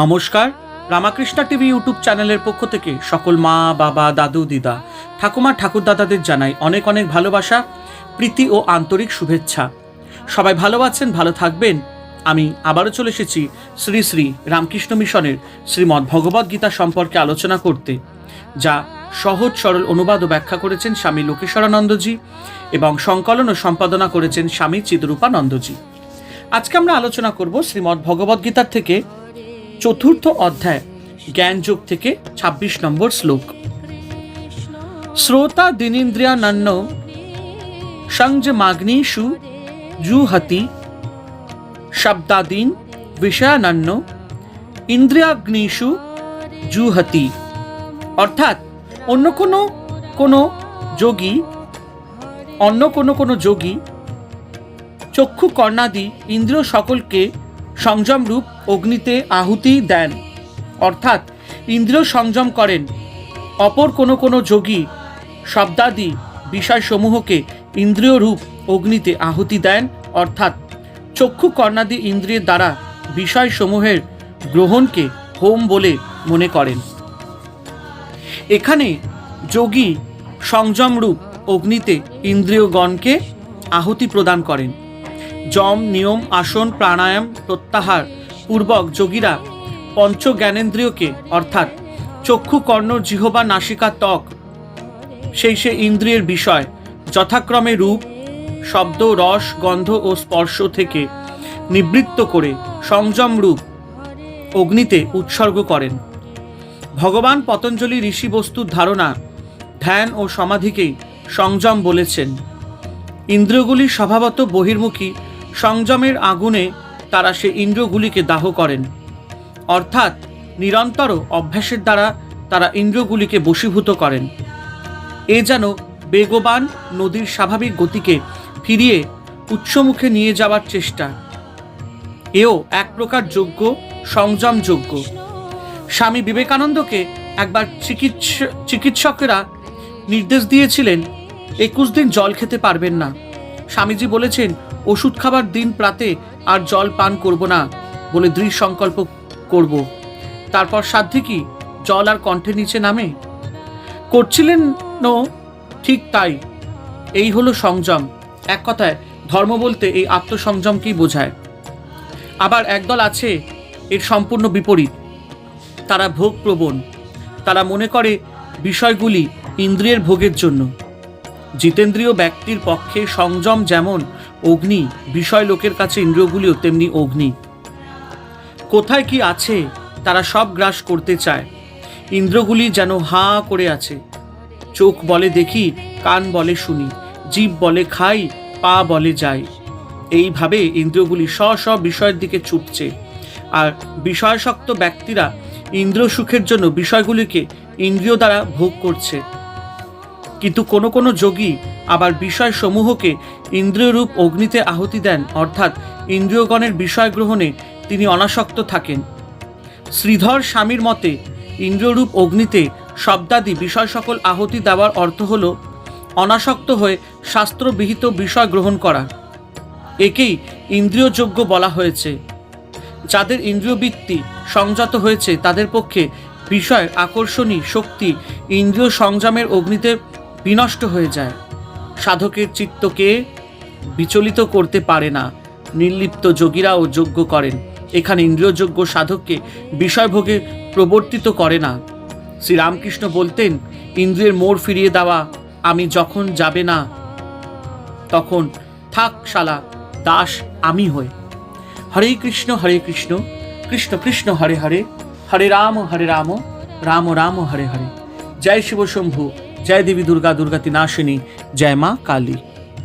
নমস্কার। Ramakrishna TV YouTube চ্যানেলের পক্ষ থেকে সকল মা, বাবা, দাদু, দিদা, ঠাকুমা, ঠাকুরদাদাদের জানাই অনেক অনেক ভালোবাসা, প্রীতি ও আন্তরিক শুভেচ্ছা। সবাই ভালো আছেন, ভালো থাকবেন। আমি আবারও চলে এসেছি শ্রী শ্রী রামকৃষ্ণ মিশনের শ্রীমদ্ ভগবদ্ গীতা সম্পর্কে আলোচনা করতে, যা সহজ, সরল অনুবাদ ও ব্যাখ্যা করেছেন স্বামী লোকেশ্বরানন্দজি এবং সংকলন ও সম্পাদনা করেছেন স্বামী চিদরূপানন্দজি। আজকে আমরা আলোচনা করব শ্রীমদ্ ভগবদ্গীতার থেকে চতুর্থ অধ্যায়, জ্ঞানযোগ থেকে ২৬ নম্বর শ্লোক। শ্রোতা দিনীন্দ্রিয়ানন্ন সংযমাগ্নিষু জুহতি, শব্দাদীন বিষয়ানন্ন ইন্দ্রিয়াগ্নিষু জুহতি। অর্থাৎ অন্য কোনো কোনো যোগী, অন্য কোনো কোনো যোগী চক্ষু কর্ণাদি ইন্দ্রিয় সকলকে সংযমরূপ অগ্নিতে আহুতি দেন। অর্থাৎ ইন্দ্রিয় সংযম করেন। অপর কোনো কোনো যোগী শব্দাদি বিষয়সমূহকে ইন্দ্রিয় রূপ অগ্নিতে আহুতি দেন। অর্থাৎ চক্ষু কর্ণাদি ইন্দ্রিয়ের দ্বারা বিষয়সমূহের গ্রহণকে হোম বলে মনে করেন। এখানে যোগী সংযমরূপ অগ্নিতে ইন্দ্রিয়গণকে আহুতি প্রদান করেন। যম, নিয়ম, আসন, প্রাণায়াম, প্রত্যাহার, পূর্বক যোগীরা পঞ্চ জ্ঞানেন্দ্রিয়কে অর্থাৎ চক্ষু, কর্ণ, জিহবা, নাসিকা, ত্বক, সেই সে ইন্দ্রিয়ের বিষয়, যথাক্রমে রূপ, শব্দ, রস, গন্ধ ও স্পর্শ থেকে নিবৃত্ত করে সংযম রূপ অগ্নিতে উৎসর্গ করেন। ভগবান পতঞ্জলি ঋষি বস্তুর ধারণা ধ্যান ও সমাধিকেই সংযম বলেছেন। ইন্দ্রিয়গুলি স্বভাবত বহির্মুখী সংযমের আগুনে তারা সে ইন্দ্রিয়গুলিকে দাহ করেন। অর্থাৎ নিরন্তর অভ্যাসের দ্বারা তারা ইন্দ্রিয়গুলিকে বশীভূত করেন। এ যেন বেগবান নদীর স্বাভাবিক গতিকে ফিরিয়ে উৎসমুখে নিয়ে যাওয়ার চেষ্টা। এও এক প্রকার যোগ্য সংযম যোগ্য স্বামী বিবেকানন্দকে একবার চিকিৎসা, চিকিৎসকেরা নির্দেশ দিয়েছিলেন, একুশ দিন জল খেতে পারবেন না। স্বামীজি বলেছেন ওষুধ খাবার দিন প্রাতে আর জল পান করব না বলে দৃঢ় সংকল্প করব। তারপর সাধ্যে কি জল আর কণ্ঠের নিচে নামে? করছিলেন নো, ঠিক তাই। এই হলো সংযম। এক কথায়, ধর্ম বলতে এই আত্মসংযমকেই বোঝায়? আবার একদল আছে, এর সম্পূর্ণ বিপরীত। তারা ভোগ প্রবণ। তারা মনে করে বিষয়গুলি ইন্দ্রিয়ের ভোগের জন্য। জিতেন্দ্রীয় ব্যক্তির পক্ষে সংযম যেমন অগ্নি, বিষয় লোকের কাছে ইন্দ্রিয়গুলিও তেমনি অগ্নি। কোথায় কি আছে, তারা সব গ্রাস করতে চায়। ইন্দ্রগুলি যেন হাঁ করে আছে। চোখ বলে দেখি, কান বলে শুনি, জীব বলে খাই, পা বলে যাই। এইভাবে ইন্দ্রিয়গুলি স্ব স্ব বিষয়ের দিকে ছুটছে আর বিষয়াসক্ত ব্যক্তিরা ইন্দ্র সুখের জন্য বিষয়গুলিকে ইন্দ্রিয় দ্বারা ভোগ করছে। কিন্তু কোনো কোনো যোগী আবার বিষয় সমূহকে ইন্দ্রিয়রূপ অগ্নিতে আহুতি দেন, অর্থাৎ ইন্দ্রিয়গণের বিষয় গ্রহণে তিনি অনাসক্ত থাকেন। শ্রীধর স্বামীর মতে, ইন্দ্রিয়রূপ অগ্নিতে শব্দাদি বিষয় সকল আহুতি দেওয়ার অর্থ হল অনাসক্ত হয়ে শাস্ত্রবিহিত বিষয় গ্রহণ করা। একেই ইন্দ্রিয়যোগ্য বলা হয়েছে। যাদের ইন্দ্রিয়বৃত্তি সংযত হয়েছে, তাদের পক্ষে বিষয় আকর্ষণী শক্তি ইন্দ্রিয় সংযমের অগ্নিতে বিনষ্ট হয়ে যায়। সাধকের চিত্তকে বিচলিত করতে পারে না। নির্লিপ্ত যোগীরাও যজ্ঞ করেন। এখানে ইন্দ্রিয়যোগ্য সাধককে বিষয়ভোগে প্রবর্তিত করে না। শ্রীরামকৃষ্ণ বলতেন ইন্দ্রিয়ের মোড় ফিরিয়ে দেওয়া, আমি যখন যাবে না, তখন থাক শালা, দাস আমি হই। হরে কৃষ্ণ হরে কৃষ্ণ কৃষ্ণ কৃষ্ণ, হরে হরে হরে রাম হরে রাম রাম রাম, হরে হরে। জয় শিব শম্ভু। जय देवी दुर्गा दुर्गतिनाशिनी जय माँ काली।